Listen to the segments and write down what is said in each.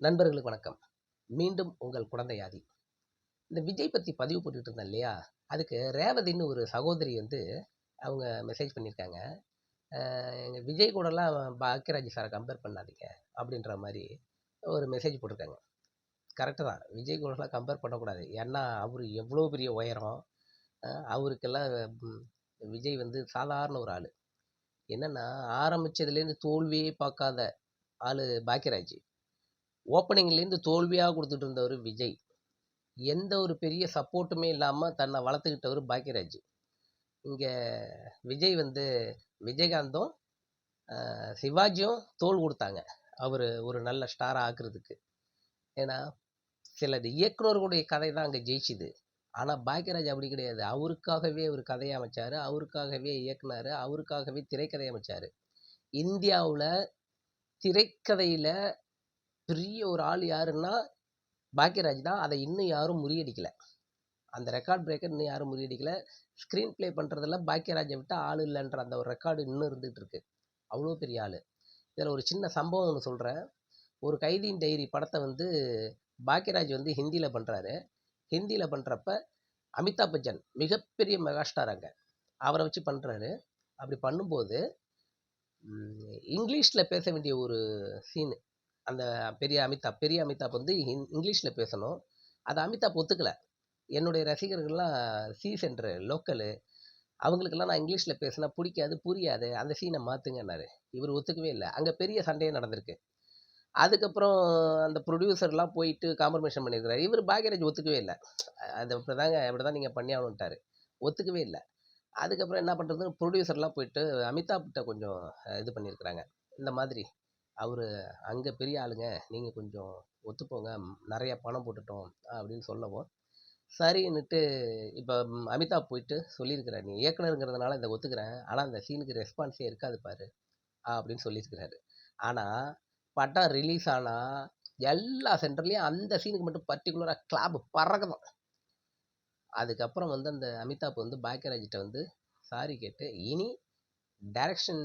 நண்பர்களுக்கு வணக்கம். மீண்டும் உங்கள் குழந்தையாதி இந்த விஜய் பற்றி பதிவு போட்டுட்டு இருந்தேன் இல்லையா? அதுக்கு ரேவதின்னு ஒரு சகோதரி வந்து அவங்க மெசேஜ் பண்ணியிருக்காங்க. எங்கள் விஜய் கூடலாம் பாக்கியராஜ் சாரை கம்பேர் பண்ணாதீங்க அப்படின்ற மாதிரி ஒரு மெசேஜ் போட்டிருக்காங்க. கரெக்டு தான். விஜய் கூடலாம் கம்பேர் பண்ணக்கூடாது. ஏன்னா அவர் எவ்வளோ பெரிய உயரம். அவருக்கெல்லாம் விஜய் வந்து சாதாரண ஒரு ஆள். என்னென்னா ஆரம்பிச்சதுலேருந்து தோல்வியே பார்க்காத ஆள் பாக்கியராஜ் ஓப்பனிங்லேருந்து தோல்வியாக கொடுத்துட்டு இருந்தவர் விஜய். எந்த ஒரு பெரிய சப்போர்ட்டுமே இல்லாமல் தன்னை வளர்த்துக்கிட்டவர் பாக்கியராஜ் இங்கே விஜய் வந்து விஜயகாந்தும் சிவாஜியும் தோல் கொடுத்தாங்க. அவர் ஒரு நல்ல ஸ்டாராக ஆக்குறதுக்கு. ஏன்னா சில இயக்குனர்களுடைய கதை தான் அங்கே ஜெயிச்சுது. ஆனால் பாக்கியராஜ் அப்படி கிடையாது. அவருக்காகவே அவர் கதையை அமைச்சார். அவருக்காகவே இயக்குனார். அவருக்காகவே திரைக்கதை அமைச்சார். இந்தியாவில் திரைக்கதையில் பெரிய ஒரு ஆள் யாருன்னா பாக்கியராஜ் தான். அதை இன்னும் யாரும் முறியடிக்கலை. அந்த ரெக்கார்ட் பிரேக்கர் இன்னும் யாரும் முறியடிக்கலை. ஸ்க்ரீன் ப்ளே பண்ணுறதுல பாக்கியராஜை விட்டு ஆள் இல்லைன்ற அந்த ஒரு ரெக்கார்டு இன்னும் இருந்துகிட்டு இருக்கு. அவ்வளோ பெரிய ஆள். இதில் ஒரு சின்ன சம்பவம் ஒன்று சொல்கிறேன் ஒரு கைதியின் டைரி படத்தை வந்து பாக்கியராஜ் வந்து ஹிந்தியில் பண்ணுறாரு ஹிந்தியில் பண்ணுறப்ப அமிதாப் பச்சன் மிகப்பெரிய மெகாஸ்டார் அங்கே. அவரை வச்சு பண்ணுறாரு அப்படி பண்ணும்போது இங்கிலீஷில் பேச வேண்டிய ஒரு சீனு அந்த பெரிய அமிதாப் பெரிய அமிதாப் வந்து ஹிந் இங்கிலீஷில் பேசணும். அதை அமிதாப் ஒத்துக்கலை. என்னுடைய ரசிகர்கள்லாம் சி சென்டர் லோக்கலு. அவங்களுக்கெல்லாம் நான் இங்கிலீஷில் பேசினா பிடிக்காது புரியாது. அந்த சீனை மாற்றுங்கன்னாரு இவர் ஒத்துக்கவே இல்லை. அங்கே பெரிய சண்டையே நடந்திருக்கு. அதுக்கப்புறம் அந்த ப்ரொடியூசர்லாம் போயிட்டு காம்ப்ரமைஷன் பண்ணியிருக்கிறாரு. இவர் பாக்யராஜ் ஒத்துக்கவே இல்லை. அது இப்படி தாங்க இப்படி தான் நீங்கள் பண்ணி ஆகணுன்ட்டாரு ஒத்துக்கவே இல்லை. அதுக்கப்புறம் என்ன பண்ணுறது ப்ரொடியூசர்லாம் போயிட்டு அமிதாப்கிட்ட கொஞ்சம் இது பண்ணியிருக்கிறாங்க. இந்த மாதிரி. அவர் அங்கே பெரிய ஆளுங்க நீங்கள் கொஞ்சம் ஒத்துப்போங்க நிறையா நிறைய பணம் போட்டுட்டோம் அப்படின்னு சொல்லவும் சரின்னுட்டு இப்போ அமிதாப் போயிட்டு சொல்லியிருக்கிறார் நீ இயக்குனருங்கிறதுனால இதை ஒத்துக்கிறேன் ஆனால் அந்த சீனுக்கு ரெஸ்பான்ஸே இருக்காது பாரு அப்படின்னு சொல்லியிருக்கிறாரு. ஆனால் படம் ரிலீஸ் ஆனால் எல்லா சென்டர்லேயும் அந்த சீனுக்கு மட்டும் பர்டிகுலராக கிளாப் பறக்கணும் அதுக்கப்புறம் வந்து அந்த அமிதாப் வந்து பாக்கியராஜ்கிட்ட வந்து சாரி கேட்டு இனி டைரக்ஷன்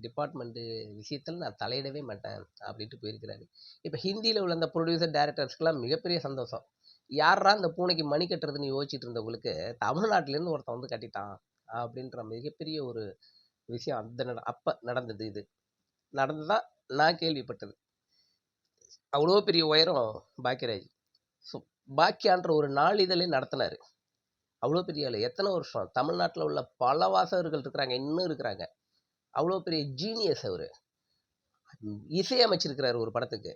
டிபார்ட்மெண்ட்டு விஷயத்தில் நான் தலையிடவே மாட்டேன் அப்படின்ட்டு போயிருக்கிறாரு. இப்போ ஹிந்தியில் உள்ள அந்த ப்ரொடியூசர் டேரக்டர்ஸ்க்கெல்லாம் மிகப்பெரிய சந்தோஷம். யாரா இந்த பூனைக்கு மணி கட்டுறதுன்னு யோசிச்சுட்டு இருந்தவங்களுக்கு தமிழ்நாட்டிலேருந்து ஒருத்தன் வந்து கட்டிட்டான் அப்படின்ற மிகப்பெரிய ஒரு விஷயம் அந்த நட அப்போ நடந்தது இது. நடந்ததாக நான் கேள்விப்பட்டது. அவ்வளோ பெரிய உயரம் பாக்கியராஜ். ஸோ பாக்கியான்ற ஒரு நாளிதழே நடத்தினார். அவ்வளோ பெரிய ஆள். எத்தனை வருஷம்? தமிழ்நாட்டில் உள்ள பல வாசகர்கள் இருக்கிறாங்க. இன்னும் இருக்கிறாங்க. அவ்வளோ பெரிய ஜீனியஸ் அவர். இசையமைச்சிருக்கிறாரு ஒரு படத்துக்கு.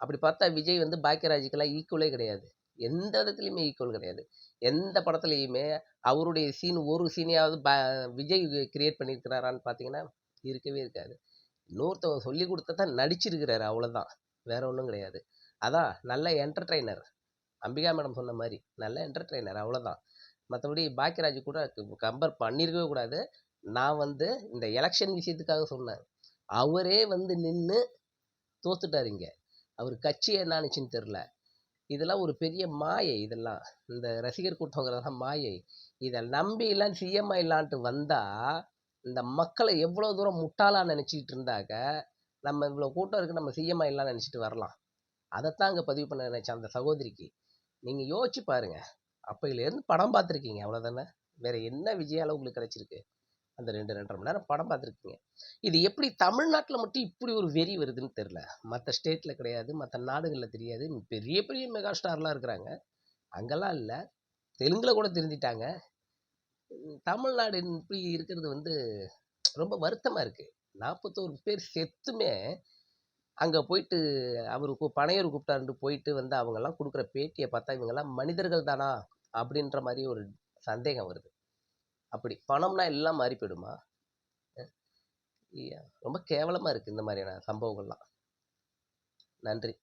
அப்படி பார்த்தா விஜய் வந்து பாக்கியராஜுக்கெல்லாம் ஈக்குவலே கிடையாது. எந்த விதத்துலையுமே ஈக்குவல் கிடையாது. எந்த படத்துலையுமே அவருடைய சீன் ஒரு சீனையாவது பா விஜய் கிரியேட் பண்ணியிருக்கிறாரான்னு பார்த்தீங்கன்னா இருக்கவே இருக்காது. இன்னொருத்தவங்க சொல்லி கொடுத்தா நடிச்சிருக்கிறாரு அவ்வளோதான் வேற ஒன்றும் கிடையாது. அதான் நல்ல என்டர்டெய்னர் அம்பிகா மேடம் சொன்ன மாதிரி நல்ல என்டர்டெய்னர் அவ்வளோதான் மற்றபடி பாக்கியராஜ் கூட கம்பேர் பண்ணியிருக்கவே கூடாது. நான் வந்து இந்த எலெக்ஷன் விஷயத்துக்காக சொன்னேன் அவரே வந்து நின்று தோத்துட்டார் இங்கே. அவர் கட்சி என்னானுச்சுன்னு தெரில. இதெல்லாம் ஒரு பெரிய மாயை இதெல்லாம். இந்த ரசிகர் கூட்டங்கிறதெல்லாம் மாயை. இதை நம்பி எல்லாம் சிஎம் ஆயிடலான்ட்டு இந்த மக்களை எவ்வளோ தூரம் முட்டாளாக நினச்சிக்கிட்டு இருந்தாக்க நம்ம இவ்வளோ கூட்டம் இருக்குது நம்ம சிஎம் ஆயிடலாம் நினச்சிட்டு வரலாம். அதைத்தான் அங்கே பதிவு பண்ண நினச்சேன் அந்த சகோதரிக்கு. நீங்கள் யோசிச்சு பாருங்கள் அப்போயிலேருந்து படம் பார்த்துருக்கீங்க அவ்வளோதானே வேற என்ன விஜயால உங்களுக்கு கிடைச்சிருக்கு? அந்த ரெண்டு ரெண்டரை மணி நேரம் படம் பார்த்துருக்கீங்க. இது எப்படி தமிழ்நாட்டில் மட்டும் இப்படி ஒரு வெறி வருதுன்னு தெரில மற்ற ஸ்டேட்டில் கிடையாது மற்ற நாடுகளில் தெரியாது. பெரிய பெரிய மெகா ஸ்டார்லாம் இருக்கிறாங்க. அங்கெல்லாம் இல்லை. தெலுங்கில் கூட தெரிஞ்சிட்டாங்க தமிழ்நாடு இப்படி இருக்கிறது வந்து ரொம்ப வருத்தமாக இருக்குது நாற்பத்தோரு பேர் செத்துமே அங்கே போயிட்டு அவர் பனையூர் கூப்பிட்டாருன்ட்டு போயிட்டு வந்து அவங்கெல்லாம் கொடுக்குற பேட்டியை பார்த்தா இவங்கெல்லாம் மனிதர்கள் தானா அப்படின்ற மாதிரி ஒரு சந்தேகம் வருது. அப்படி பணம்னா எல்லாம் மாறி போயிடுமா? ஐயா, ரொம்ப கேவலமாக இருக்குது இந்த மாதிரியான சம்பவங்கள்லாம். நன்றி.